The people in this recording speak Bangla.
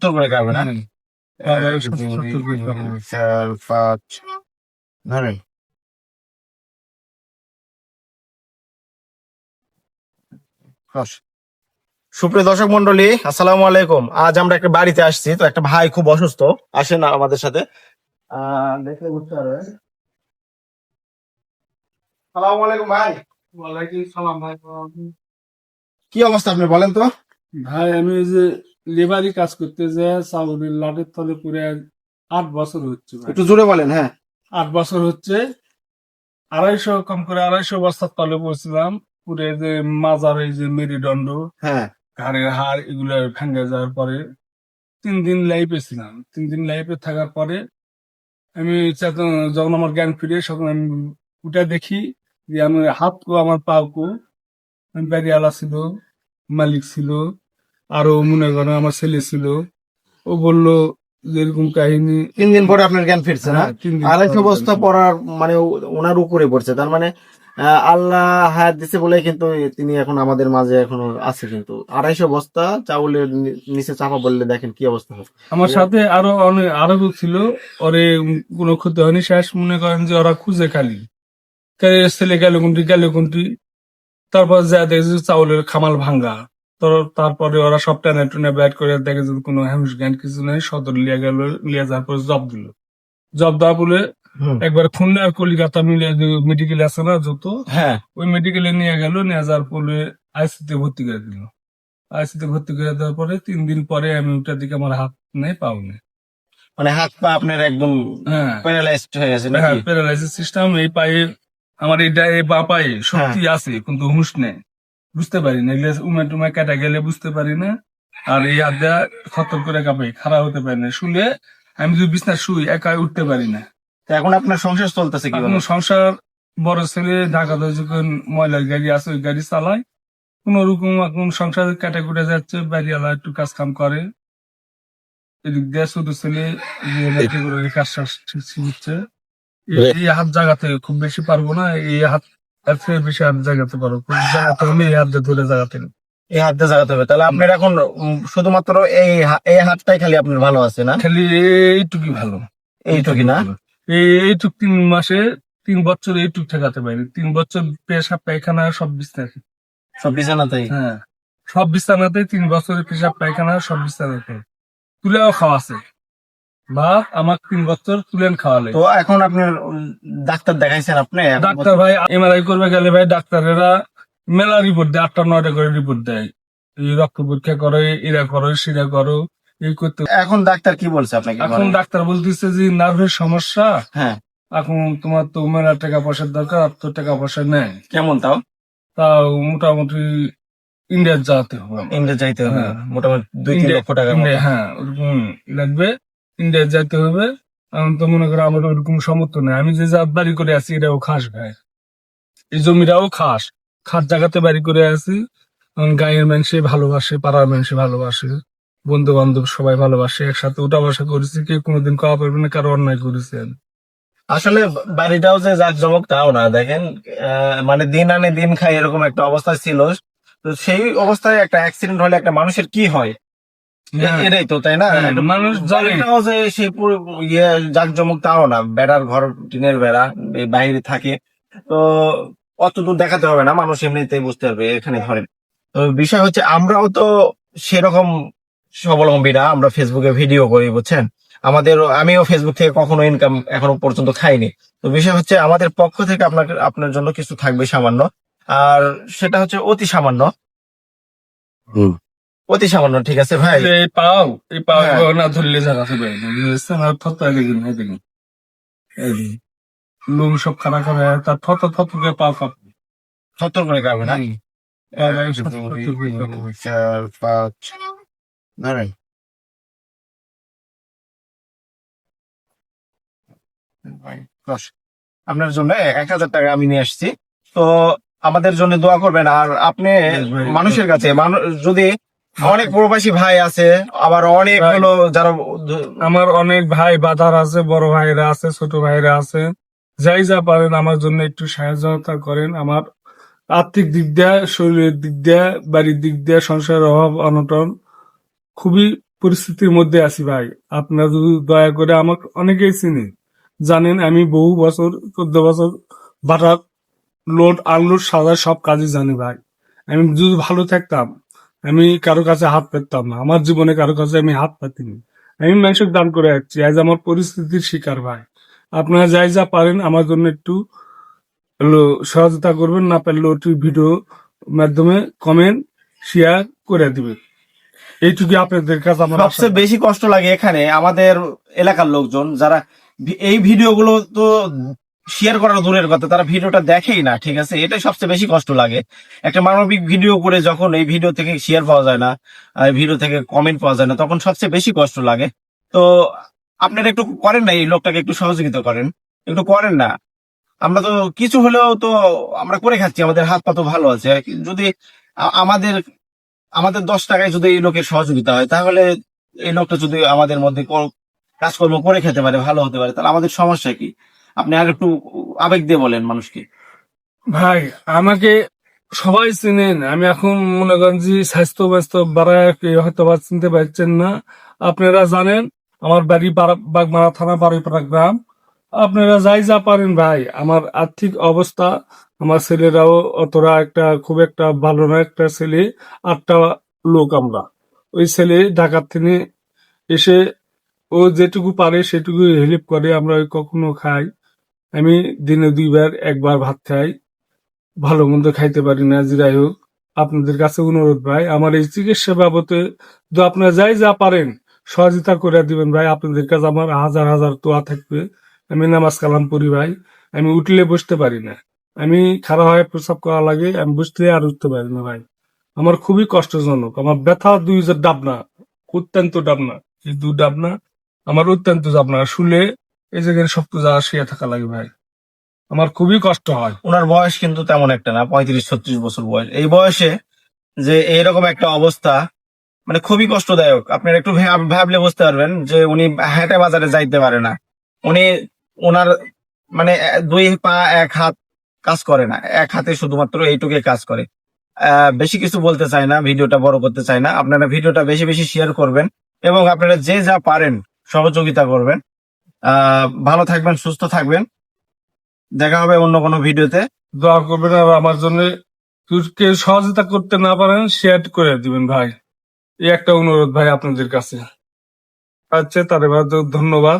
সত্তর করে খাবে না? চার পাঁচ ধরেন সুপ্রিয় দর্শক মন্ডলী আসসালামু আলাইকুম। আজ আমরা একটা বাড়িতে আসছি তো একটা ভাই খুব অসুস্থ। আসেন আমাদের সাথে। আহ, দেখলে বুঝতে পারবেন। সালামু আলাইকুম ভাই। ওয়ালাইকুম সালাম ভাই কি অবস্থা আপনি বলেন তো? ভাই আমি এই যে লেবারি কাজ করতে যে চাউলের লাটের তলে পুরে আট বছর হচ্ছে একটু জোরে বলেন হ্যাঁ। আট বছর হচ্ছে। আড়াইশো কম করে আড়াইশো বস্তার তলে পড়ছিলাম পুরে যে মাজার এই যে মেরুদণ্ড হ্যাঁ। ঘাড়ের হাড় এগুলো ভেঙে যাওয়ার পরে তিন দিন লাইফে ছিলাম। তিন দিন লাইফে থাকার পরে আমি চেতন- যখন আমার জ্ঞান ফিরে তখন আমি উঠে দেখি যে আমি হাত কো আমার পা কো আমি বাড়িওয়ালা ছিল মালিক ছিল আরও মনে করেন আমার ছেলে ছিল ও বলল যে এরকম কাহিনী। তিন দিন পরে আপনার জ্ঞান ফিরছে না? হ্যাঁ, আড়াইশো। বস্তা পড়ার মানে ওনার উপরে পড়ছে। তার মানে আল্লাহ হায়াত দিছে বলে কিন্তু তিনি এখন আমাদের মাঝে এখনও আছে কিন্তু। আড়াইশো বস্তা চাউলের নিচে চাপা বললে দেখেন কি অবস্থা হবে। আমার সাথে আরও অনেক আরও ছিল ওরে কোনো ক্ষতি হয়নি শেষ মনে করেন যে ওরা খুঁজে খালি। ছেলে গেল কোনটি গেল কোনটি তারপর যা দেখে যে চাউলের খামাল ভাঙ্গা। তো তারপরে ওরা সব টেনে টুনে ব্যাট করে দেখে যে কোনো হ্যামস জ্ঞান কিছু নেই সদর লিয়া গেল লিয়া যাওয়ার পরে জব দিল। জব দেওয়া বলে একবার খুলনা আর কলিকাতা মিলে মেডিকেল আছে না যত হ্যাঁ। ওই মেডিকেলে নিয়ে গেল নিয়ে যাওয়ার পরে আইসিতে ভর্তি করে দিল। আইসিতে ভর্তি করে দেওয়ার পরে তিন দিন পরে আমি ওটার দিকে আমার হাত নেই পাও নেই। মানে হাত পা আপনার একদম হ্যাঁ। প্যারালাইজড হয়ে গেছে হ্যাঁ প্যারালাইসিস সিস্টেম এই পায়ে আমার এইটা এই বা পায়ে শক্তি আছে কিন্তু হুঁশ নেই। বুঝতে পারি না এগুলো উমে টুমে কেটে গেলে বুঝতে পারি না। আর এই হাত দেওয়া খতর করে কাঁপে খারাপ হতে পারি না। শুলে আমি যদি বিছনা শুই একা উঠতে পারি না। তো এখন আপনার সংসার চলতেছে কি এখন সংসার বড় ছেলে ঢাকাতে যখন ময়লার গাড়ি আছে ওই গাড়ি চালায়। কোন রকম এখন সংসার কেটে কুটে যাচ্ছে বাড়িওয়ালা একটু কাজ কাম করে। এদিক দিয়ে ছোট ছেলে কাজ শিখছে। এই- এই হাত জাগাতে খুব বেশি পারব না এই হাত থেকে বেশি হাত জাগাতে খুব জাগাতে হলে এই হাত দিয়ে ধরে জাগাতে নেই। এই হাত দিয়ে জাগাতে হবে। তাহলে আপনার এখন শুধুমাত্র এই এই হাতটাই খালি আপনার ভালো আছে না? খালি এইটুকুই ভালো। এইটুকি না? এইটুক তিন মাসে তিন বছর এইটুক ঠেকাতে পারি। তিন বছর পেশাব পায়খানা সব বিস্তার সব বিছানাতেই? হ্যাঁ। সব বিছানাতে তিন বছরের পেশাব পায়খানা সব বিছানাতে তুলেও খাওয়াছে ভাত আমার তিন বছর তুলেন খাওয়ালে। তো এখন আপনার ডাক্তার দেখাইছেন আপনি? ডাক্তার ভাই এমআরআই করবে গেলে ভাই ডাক্তারেরা মেলা রিপোর্ট দেয় আটটা নয়টা করে রিপোর্ট দেয়। এই রক্ত পরীক্ষা করো এরা করো সেরা করো এই করতে এখন ডাক্তার কি বলছে আপনাকে? এখন ডাক্তার বলতেছে যে নার্ভের সমস্যা। হ্যাঁ। এখন তোমার তো মেলা টাকা পয়সার দরকার আর তো টাকা পয়সা নেই। কেমন তাও? তাও মোটামুটি ইন্ডিয়ার যাতে হবে ইন্ডিয়া যাইতে হবে হ্যাঁ। মোটামুটি দুই তিন লক্ষ টাকা হ্যাঁ লাগবে। ইন্ডিয়া যাইতে হবে এখন তো মনে করো আমার ওরকম সমর্থ নেই। আমি যে জাত বাড়ি করে আছি, এটাও খাস ভাই এই জমিটাও খাস। খাস জায়গাতে বাড়ি করে আছি। গায়ের মানুষে ভালোবাসে, পাড়ার মানুষে ভালোবাসে। বন্ধু বান্ধব সবাই ভালোবাসে, একসাথে উঠা বসা করেছি। কেউ কোনোদিন খাওয়া পারবে না, কারও অন্যায় করেছি আমি। আসলে বাড়িটাও যে যাক জমক তাও না। দেখেন মানে দিন আনে দিন খাই এরকম একটা অবস্থা ছিল। তো সেই অবস্থায় একটা অ্যাক্সিডেন্ট হলে একটা মানুষের কি হয়? এটাই তো তাই না? হ্যাঁ, মানুষ জানে। বাড়িটাও যে সে পুরো ইয়ে জাক জমক তাও না বেড়ার ঘর টিনের বেড়া বাইরে থাকে। তো অত দূর দেখাতে হবে না মানুষ এমনিতেই বুঝতে পারবে এখানে ধরেন। তো বিষয় হচ্ছে আমরাও তো সেরকম স্বাবলম্বী না আমরা ফেসবুকে ভিডিও করি বুঝছেন? আমাদের আমিও ফেসবুক থেকে কখনো ইনকাম এখনও পর্যন্ত খাইনি। তো বিষয় হচ্ছে আমাদের পক্ষ থেকে আপনাকে আপনার জন্য কিছু থাকবে সামান্য। আর সেটা হচ্ছে অতি সামান্য। হুম। অতি সামান্য ঠিক আছে ভাই? এই পাও এই পাও হ্যাঁ। না ধরলে জায়গা থেকে বুঝছেন আর থত দেখুন। এই দেখুন লোম সব খারাপ করে তার থত থত করে পাও কাপ সত্তর করে খাবে না? চার পাঁচ ধরেন দশ। আপনার জন্য এক হাজার টাকা আমি নিয়ে আসছি। তো আমাদের জন্য দোয়া করবেন আর আপনি মানুষের কাছে যদি অনেক প্রবাসী ভাই আছে আবার অনেক। হলো যারা আমার অনেক ভাই বাধার আছে বড় ভাইরা আছে ছোট ভাইরা আছে। যাই যা পারেন আমার জন্য একটু সাহায্যতা করেন। আমার আর্থিক দিক দিয়ে শরীরের দিক দিয়ে বাড়ির দিক দিয়ে সংসারের অভাব অনটন খুবই পরিস্থিতির মধ্যে আছি ভাই। আপনারা যদি দয়া করে আমার অনেকেই চিনি জানেন আমি বহু বছর চোদ্দ বছর বাটার লোড আনলোড সাজা সব কাজই জানি ভাই। আমি যদি ভালো থাকতাম আমি কারও কাছে হাত পেতাম না। আমার জীবনে কারও কাছে আমি হাত পাতিনি। আমি মানুষের দান করে যাচ্ছি। আজ আমার পরিস্থিতির শিকার ভাই। আপনারা যাই যা পারেন আমার জন্য একটু সহযোগিতা করবেন। না পারলে ওটি ভিডিও মাধ্যমে কমেন্ট শেয়ার করে দিবেন। এইটুকু আপনাদের কাছে আমার সবচেয়ে বেশি কষ্ট লাগে এখানে আমাদের এলাকার লোকজন যারা এই ভিডিওগুলো তো শেয়ার করার দূরের কথা, তারা ভিডিওটা দেখেই না, ঠিক আছে? এটাই সবচেয়ে বেশি কষ্ট লাগে। একটা মানবিক ভিডিও করে যখন এই ভিডিও থেকে শেয়ার পাওয়া যায় না ভিডিও থেকে কমেন্ট পাওয়া যায় না, তখন সবচেয়ে বেশি কষ্ট লাগে। তো আপনারা একটু করেন না, এই লোকটাকে একটু সহযোগিতা করেন। একটু করেন না। আমরা তো কিছু হলেও তো আমরা করে খাচ্ছি, আমাদের হাত পা তো ভালো আছে। যদি আমাদের আমাদের দশ টাকায় যদি এই লোকের সহযোগিতা হয়, তাহলে এই লোকটা যদি আমাদের মধ্যে কাজকর্ম করে খেতে পারে, ভালো হতে পারে, তাহলে আমাদের সমস্যা কি? আপনি আর একটু আবেগ দিয়ে বলেন মানুষকে। ভাই, আমাকে সবাই চিনেন। আমি এখন মনে করেন যে স্বাস্থ্য ব্যস্ত বাড়ায় হয়তো বা চিনতে পারছেন না। আপনারা জানেন, আমার বাড়ি বাগমারা থানা বারুইপাড়া গ্রাম। আপনারা যাই যা পারেন ভাই, আমার আর্থিক অবস্থা, আমার ছেলেরাও অতটা একটা খুব একটা ভালো না, একটা ছেলে, আটটা লোক আমরা। ওই ছেলে ঢাকার থেকে এসে ও যেটুকু পারে সেটুকু হেল্প করে, আমরা কখনো খাই। আমি দিনে দুইবার, একবার ভাত খাই, ভালো মন্দ খাইতে পারি না যাই হোক। আপনাদের কাছে অনুরোধ ভাই, আমার এই চিকিৎসা বাবদে তো আপনারা যাই যা পারেন, সহযোগিতা করে দিবেন ভাই। আপনাদের কাছে আমার হাজার হাজার তোয়া থাকবে। আমি নামাজ কালাম পড়ি ভাই। আমি উঠলে বসতে পারি না। আমি খারাপ হয়ে প্রসাব করা লাগে, আমি বসতে আর উঠতে পারি না ভাই। আমার খুবই কষ্টজনক। আমার ব্যথা দুই হাজার ডাবনা, অত্যন্ত ডাবনা। এই দু ডাবনা, আমার অত্যন্ত ডাবনা। শুলে এই জায়গায় সব কিছু আসিয়া থাকা লাগে ভাই। আমার খুবই কষ্ট হয়। ওনার বয়স কিন্তু তেমন একটা না, পঁয়ত্রিশ, ছত্রিশ বছর বয়স। এই বয়সে যে এইরকম একটা অবস্থা মানে খুবই কষ্টদায়ক। আপনার একটু ভাবলে বুঝতে পারবেন যে উনি হাটে বাজারে যাইতে পারে না। উনি ওনার মানে দুই পা, এক হাত কাজ করে না। এক হাতে শুধুমাত্র এইটুকু কাজ করে। বেশি কিছু বলতে চাই না, ভিডিওটা বড় করতে চাই না। আপনারা ভিডিওটা বেশি বেশি শেয়ার করবেন এবং আপনারা যে যা পারেন সহযোগিতা করবেন। ভালো থাকবেন, সুস্থ থাকবেন। দেখা হবে অন্য কোনো ভিডিওতে। দোয়া করবেন আর আমার জন্য কে সহযোগিতা করতে না পারেন শেয়ার করে দিবেন ভাই। এই একটা অনুরোধ ভাই আপনাদের কাছে। আচ্ছা এবার ধন্যবাদ।